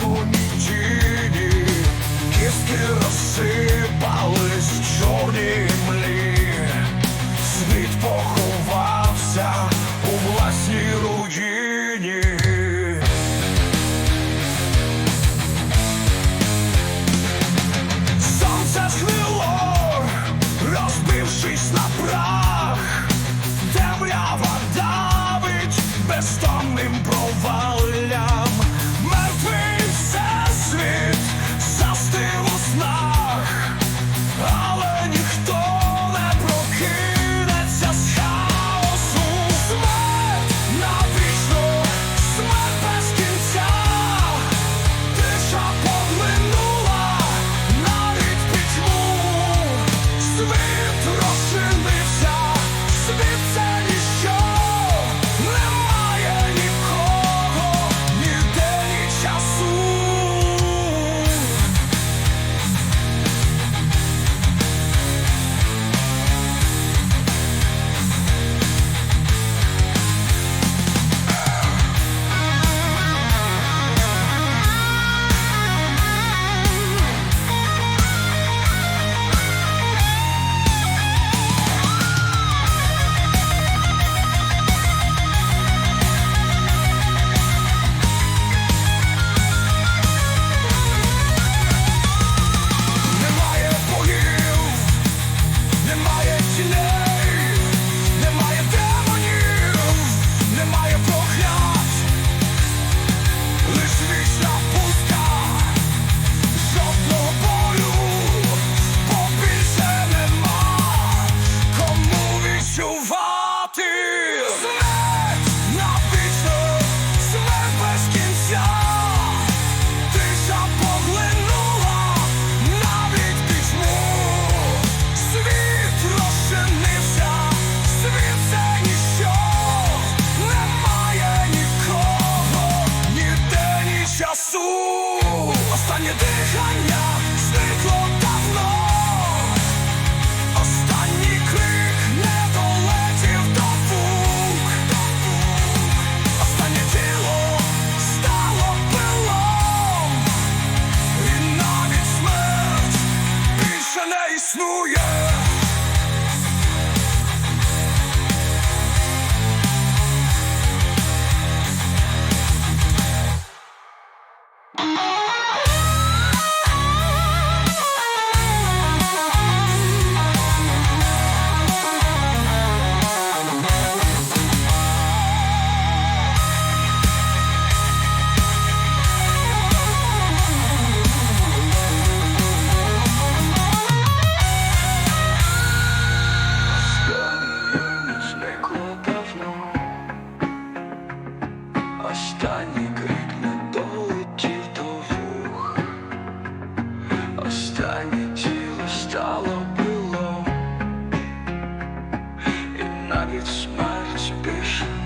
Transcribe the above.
блукані тіні, кістки розсипались чорні млі, Przestanie dychać. It's my suspicion.